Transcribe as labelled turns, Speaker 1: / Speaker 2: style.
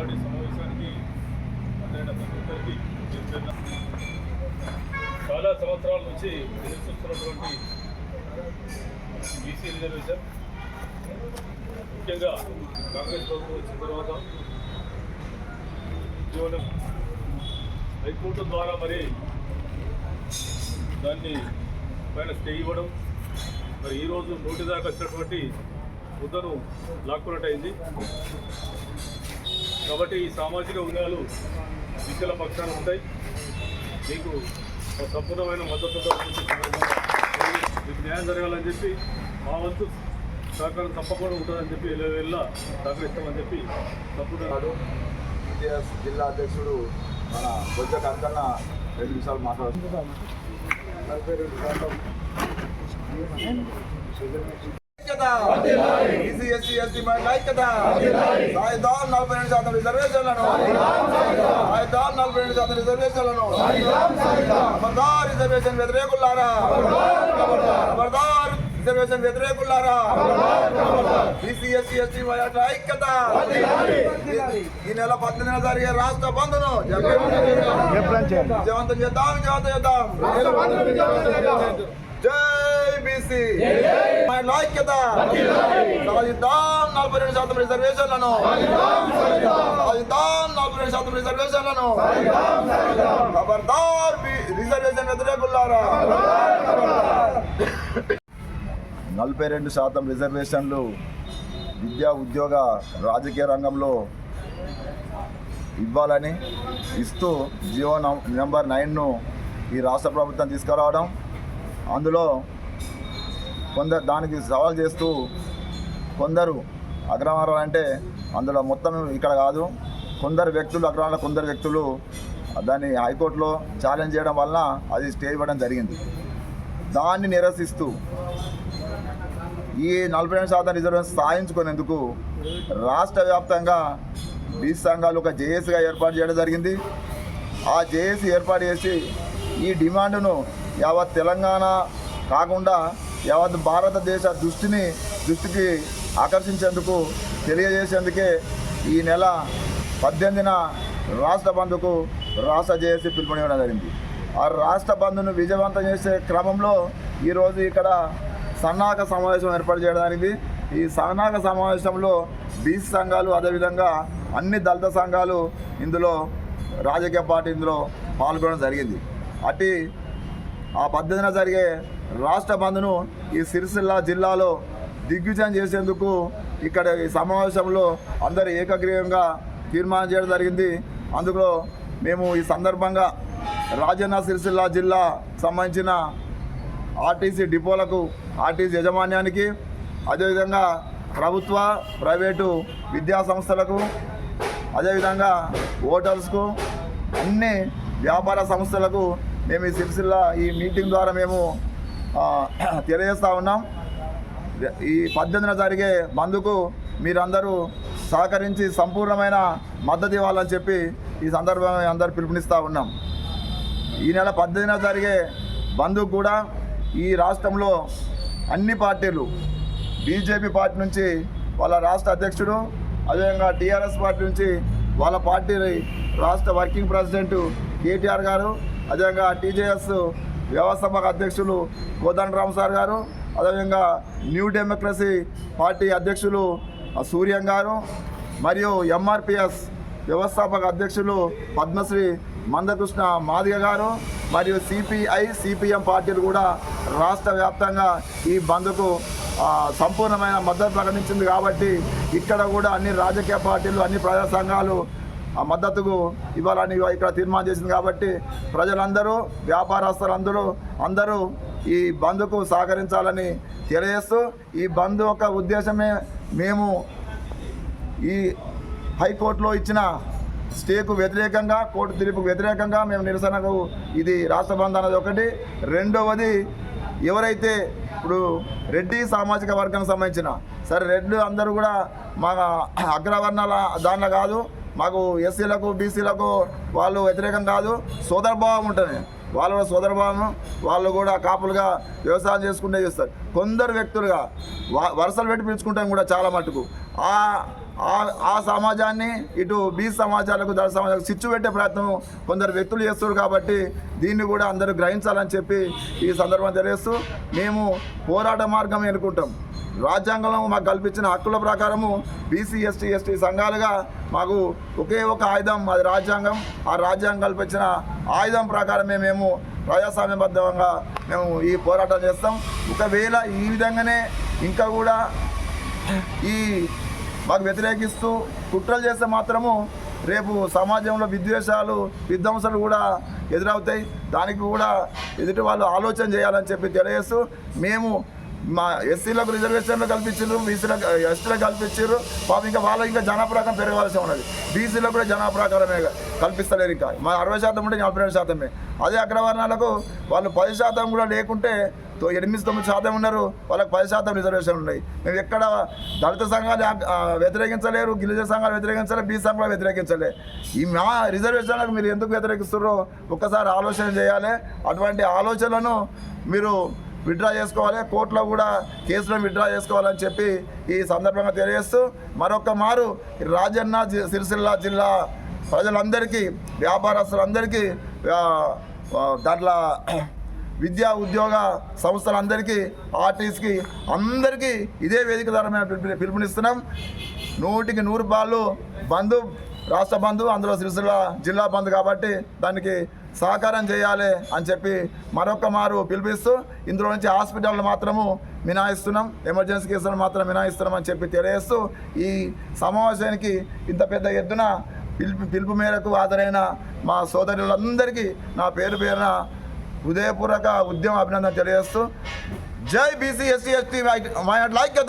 Speaker 1: ఈనాటి సమావేశానికి అటైన ప్రతి చాలా సంవత్సరాల నుంచి నివసిస్తున్నటువంటి బీసీ రిజర్వేషన్. ముఖ్యంగా కాంగ్రెస్ ప్రభుత్వం వచ్చిన తర్వాత కేవలం హైకోర్టు ద్వారా మరి దాన్ని పైన స్టే ఇవ్వడం. మరి ఈరోజు నోటి దాకా వచ్చినటువంటి ముద్దను లాక్కున్నట్టయింది. కాబట్టి ఈ సామాజిక వర్గాలు విద్యల పక్షాన ఉంటాయి. మీకు ఒక సంపూర్ణమైన మద్దతుతో మీకు న్యాయం జరగాలని చెప్పి మా వంతు సహకారం తప్పకుండా ఉంటుందని చెప్పి వెళ్ళ సహకరిస్తామని చెప్పి తప్పకుండా
Speaker 2: నాడు టీటీఎస్ జిల్లా అధ్యక్షుడు మన బొజ్జ కంకన్న రెండు నిమిషాలు మాట్లాడుతున్నారు ఈసీ ఎస్సీ ఎస్టీ మహిళ ఐక్యత సాయిదాం నలభై రెండు శాతం రిజర్వేషన్లను. సాయిదాం నలభై రెండు శాతం రిజర్వేషన్లను. ఖబర్దార్ రిజర్వేషన్ వ్యతిరేకులారా ఖబర్దార్ రిజర్వేషన్ వ్యతిరేకులారా ఈసీ ఎస్సీ ఎస్టీ మహిళ ఐక్యత. ఈ నెల పద్దెనిమిది జరిగే రాష్ట్ర బంధును విజయవంతం చేద్దాం విజయవంతం చేద్దాం. జై బీసీ. మహిళ ఐక్యత సాధిద్దాం నలభై రెండు శాతం రిజర్వేషన్లను. సాధిద్దాం నలభై రెండు శాతం రిజర్వేషన్లను. ఖబర్దార్ రిజర్వేషన్ వ్యతిరేకులారా నలభై రెండు శాతం రిజర్వేషన్లు విద్యా ఉద్యోగ రాజకీయ రంగంలో ఇవ్వాలని ఇస్తూ జియో నం- నెంబర్ నైన్ను ఈ రాష్ట్ర ప్రభుత్వం తీసుకురావడం అందులో కొందరు దానికి సవాల్ చేస్తూ కొందరు అగ్రహారం అంటే అందులో మొత్తం ఇక్కడ కాదు. కొందరు వ్యక్తులు అగ్రహార కొందరు వ్యక్తులు దాన్ని హైకోర్టులో ఛాలెంజ్ చేయడం వలన అది స్టే ఇవ్వడం జరిగింది. దాన్ని నిరసిస్తూ ఈ నలభై రెండు శాతం రిజర్వేషన్ సాధించుకునేందుకు రాష్ట్ర వ్యాప్తంగా బీసీ సంఘాలు ఒక జేఏసీగా ఏర్పాటు చేయడం జరిగింది. ఆ జేఏసీ ఏర్పాటు చేసి ఈ డిమాండ్ను యావత్ తెలంగాణ కాకుండా యావత్ భారతదేశ దృష్టిని దృష్టికి ఆకర్షించేందుకు తెలియజేసేందుకే ఈ నెల పద్దెనిమిదిన రాష్ట్ర బంధుకు రాష్ట్ర జేఏసీ పిలుపునివ్వడం జరిగింది. ఆ రాష్ట్ర బంధును విజయవంతం చేసే క్రమంలో ఈరోజు ఇక్కడ సన్నాహక సమావేశం ఏర్పాటు చేయడం జరిగింది. ఈ సన్నాహక సమావేశంలో బీసీ సంఘాలు అదేవిధంగా అన్ని దళిత సంఘాలు ఇందులో రాజకీయ పార్టీ ఇందులో పాల్గొనడం జరిగింది. అటు ఆ పద్ధతిన జరిగే రాష్ట్ర బంద్ను ఈ సిరిసిల్ల జిల్లాలో దిగ్విజయం చేసేందుకు ఇక్కడ ఈ సమావేశంలో అందరు ఏకగ్రీవంగా తీర్మానం చేయడం జరిగింది. అందులో మేము ఈ సందర్భంగా రాజన్న సిరిసిల్ల జిల్లా సంబంధించిన ఆర్టీసీ డిపోలకు ఆర్టీసీ యాజమాన్యానికి అదేవిధంగా ప్రభుత్వ ప్రైవేటు విద్యా సంస్థలకు అదేవిధంగా హోటల్స్కు అన్ని వ్యాపార సంస్థలకు మేము ఈ సిరిసిల్ల ఈ మీటింగ్ ద్వారా మేము తెలియజేస్తూ ఉన్నాం. ఈ పద్దెనిమిదిన జరిగే బంద్కు మీరందరూ సహకరించి సంపూర్ణమైన మద్దతు ఇవ్వాలని చెప్పి ఈ సందర్భంగా అందరూ పిలుపునిస్తూ ఉన్నాం. ఈ నెల పద్దెనిమిదిన జరిగే బంద్కు కూడా ఈ రాష్ట్రంలో అన్ని పార్టీలు బీజేపీ పార్టీ నుంచి వాళ్ళ రాష్ట్ర అధ్యక్షుడు అదేవిధంగా టీఆర్ఎస్ పార్టీ నుంచి వాళ్ళ పార్టీ రాష్ట్ర వర్కింగ్ ప్రెసిడెంట్ కేటీఆర్ గారు అదేవిధంగా టీజేఎస్ వ్యవస్థాపక అధ్యక్షులు కోదండరామ్ సార్ గారు అదేవిధంగా న్యూ డెమోక్రసీ పార్టీ అధ్యక్షులు సూర్యం గారు మరియు ఎంఆర్పిఎస్ వ్యవస్థాపక అధ్యక్షులు పద్మశ్రీ మందకృష్ణ మాదిగ గారు మరియు సిపిఐ సిపిఎం పార్టీలు కూడా రాష్ట్ర వ్యాప్తంగా ఈ బంద్కు సంపూర్ణమైన మద్దతు ప్రకటించింది కాబట్టి ఇక్కడ కూడా అన్ని రాజకీయ పార్టీలు అన్ని ప్రజా సంఘాలు ఆ మద్దతుకు ఇవ్వాలని ఇక్కడ తీర్మానం చేసింది కాబట్టి ప్రజలందరూ వ్యాపారస్తులందరూ అందరూ ఈ బంద్కు సహకరించాలని తెలియజేస్తూ ఈ బంద్ యొక్క ఉద్దేశమే మేము ఈ హైకోర్టులో ఇచ్చిన స్టేకు వ్యతిరేకంగా కోర్టు తీర్పుకు వ్యతిరేకంగా మేము నిరసనకు ఇది రాష్ట్ర బంద్ అన్నది ఒకటి. రెండవది ఎవరైతే ఇప్పుడు రెడ్డి సామాజిక వర్గానికి సంబంధించిన సరే రెడ్లు అందరూ కూడా మా అగ్రవర్ణాల దానిలో కాదు మాకు ఎస్సీలకు బీసీలకు వాళ్ళు వ్యతిరేకం కాదు సోదరభావం ఉంటుంది వాళ్ళ కూడా సోదరభావం వాళ్ళు కూడా కాపులుగా వ్యవసాయం చేసుకుంటే చేస్తారు. కొందరు వ్యక్తులుగా వ- వరుసలు పెట్టి పిలుచుకుంటాం కూడా చాలా మటుకు. ఆ ఆ ఆ సమాజాన్ని ఇటు బీ సమాజాలకు దళ సమాజాలకు చిచ్చు పెట్టే ప్రయత్నం కొందరు వ్యక్తులు చేస్తారు కాబట్టి దీన్ని కూడా అందరూ గ్రహించాలని చెప్పి ఈ సందర్భం తెలియస్తూ మేము పోరాట మార్గం ఎన్నుకుంటాం. రాజ్యాంగంలో మాకు కల్పించిన హక్కుల ప్రకారము బీసీ ఎస్టీ ఎస్టీ సంఘాలుగా మాకు ఒకే ఒక ఆయుధం అది రాజ్యాంగం. ఆ రాజ్యాంగం కల్పించిన ఆయుధం ప్రకారమే మేము ప్రజాస్వామ్యబద్ధంగా మేము ఈ పోరాటం చేస్తాం. ఒకవేళ ఈ విధంగానే ఇంకా కూడా ఈ మాకు వ్యతిరేకిస్తూ కుట్రలు చేస్తే మాత్రము రేపు సమాజంలో విద్వేషాలు విధ్వంసాలు కూడా ఎదురవుతాయి. దానికి కూడా ఎదుటి వాళ్ళు ఆలోచన చేయాలని చెప్పి తెలియజేస్తూ మేము మా ఎస్సీలకు రిజర్వేషన్లు కల్పించారు బీసీలకు ఎస్టీలకు కల్పించారు పాపం ఇంకా వాళ్ళ ఇంకా జనాప్రకారం పెరగాల్సి ఉన్నది. బీసీలకు కూడా జనాప్రకారమే కల్పిస్తలేరు ఇంకా. మా అరవై శాతం ఉంటే నలభై రెండు శాతమే. అదే అగ్రవర్ణాలకు వాళ్ళు పది శాతం కూడా లేకుంటే ఎనిమిది తొమ్మిది శాతం ఉన్నారు వాళ్ళకి పది శాతం రిజర్వేషన్ ఉన్నాయి. మేము ఎక్కడ దళిత సంఘాలు వ్యతిరేకించలేరు గిరిజన సంఘాలు వ్యతిరేకించలే బీ సంఘాలు వ్యతిరేకించలే. ఈ మా రిజర్వేషన్లకు మీరు ఎందుకు వ్యతిరేకిస్తున్నారో ఒక్కసారి ఆలోచన చేయాలి. అటువంటి ఆలోచనలను మీరు విత్డ్రా చేసుకోవాలి. కోర్టులో కూడా కేసులను విత్డ్రా చేసుకోవాలని చెప్పి ఈ సందర్భంగా తెలియజేస్తూ మరొక మారు రాజన్న సిరిసిల్ల జిల్లా ప్రజలందరికీ వ్యాపారస్తులందరికీ దాంట్లో విద్యా ఉద్యోగ సంస్థలందరికీ ఆర్టీస్కి అందరికీ ఇదే వేదిక ద్వారా మేము పిలుపు పిలుపునిస్తున్నాం. నూటికి నూరు పాలు బంధు రాష్ట్ర బంధు అందులో సిరిసిల్ల జిల్లా బంధు కాబట్టి దానికి సహకారం చేయాలి అని చెప్పి మరొక మారు పిలిపిస్తూ ఇందులో నుంచి హాస్పిటల్ మాత్రము మినాయిస్తున్నాం ఎమర్జెన్సీ కేసులు మాత్రం మినాయిస్తున్నాం అని చెప్పి తెలియజేస్తూ ఈ సమావేశానికి ఇంత పెద్ద ఎత్తున పిలుపు పిలుపు మేరకు హాజరైన మా సోదరులందరికీ నా పేరు పేరున హృదయపూర్వక ఉద్యమ అభినందన తెలియజేస్తూ జై BC SC ST my like